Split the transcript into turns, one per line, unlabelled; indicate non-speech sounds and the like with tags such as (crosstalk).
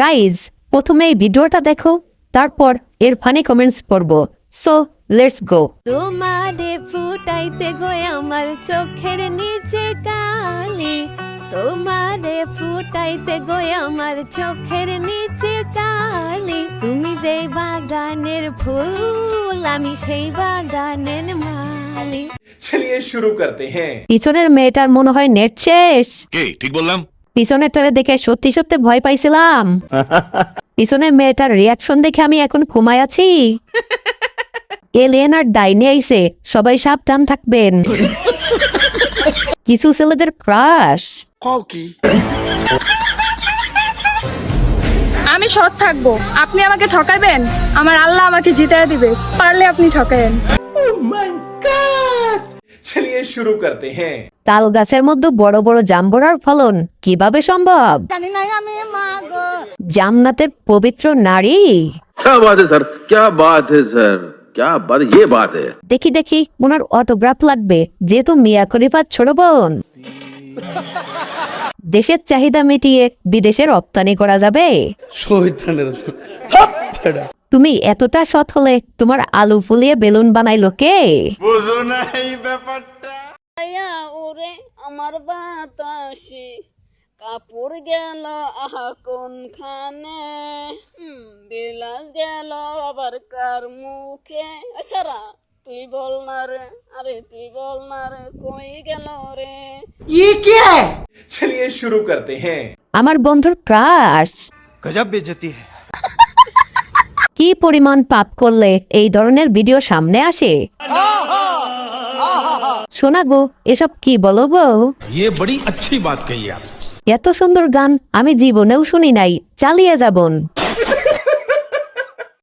Guys প্রথমে ভিডিওটা দেখো তারপর এর ফানি কমেন্টস পড়ব। সো লেটস গো
তোমারে ফুটাইতে গো আমার চোখের নিচে কালি। তোমারে ফুটাইতে গো আমার চোখের নিচে কালি। তুমি যেই বাগানের ফুল আমি সেই বাগানের মালি।
চলিয়ে শুরু করতে হ্যাঁ।
পিছনের মেয়েটার মনে হয় নেট শেষ।
ঠিক বললাম?
পিছনের টারে দেখে সত্যি সত্যি ভয় পাইছিলাম। (laughs) পিছনের মেয়েটার রিয়াকশন দেখে আমি এখন ঘুমায় আছি। এলিয়েন আর ডাইনে আইছে সবাই সাবধান থাকবেন। (laughs) কিছু ছেলেদের ক্রাশ
আমি সৎ থাকব আপনি আমাকে ঠকাবেন? আমার আল্লাহ আমাকে জিতায় দিবে পারলে আপনি ঠকায়েন।
चलिए शुरू करते हैं
তাল গাছের মধ্যে বড় বড় জাম্বরার ফলন কিভাবে সম্ভব জামনাতের পবিত্র নারী
क्या बात है सर क्या बात है सर क्या बात ये बात है
দেখি দেখি ওনার অটোগ্রাফ লাগবে যেহেতু মিয়া খলিফার ছোট বোন দেশের চাহিদা মিটিয়ে বিদেশে রপ্তানি করা যাবে তুমি এতটা সৎ হলে তোমার আলু ফুলিয়ে বেলুন বানাইলো কে?
আমার বাতাসে কাপড় গেল আহা গেল আবার কার মুখে? তুই বল না রে আরে তুই বল না রে কই গেল রে?
ই চলিয়ে শুরু করতে হ্যাঁ।
আমার বন্ধুর ক্রাশ।
গজব
বেজতি পরিমাণ পাপ করলে এই ধরনের ভিডিও সামনে আসে। শোনা গো এসব কি বলো গো? এত সুন্দর গান আমি জীবনেও শুনি নাই চালিয়ে যাবন।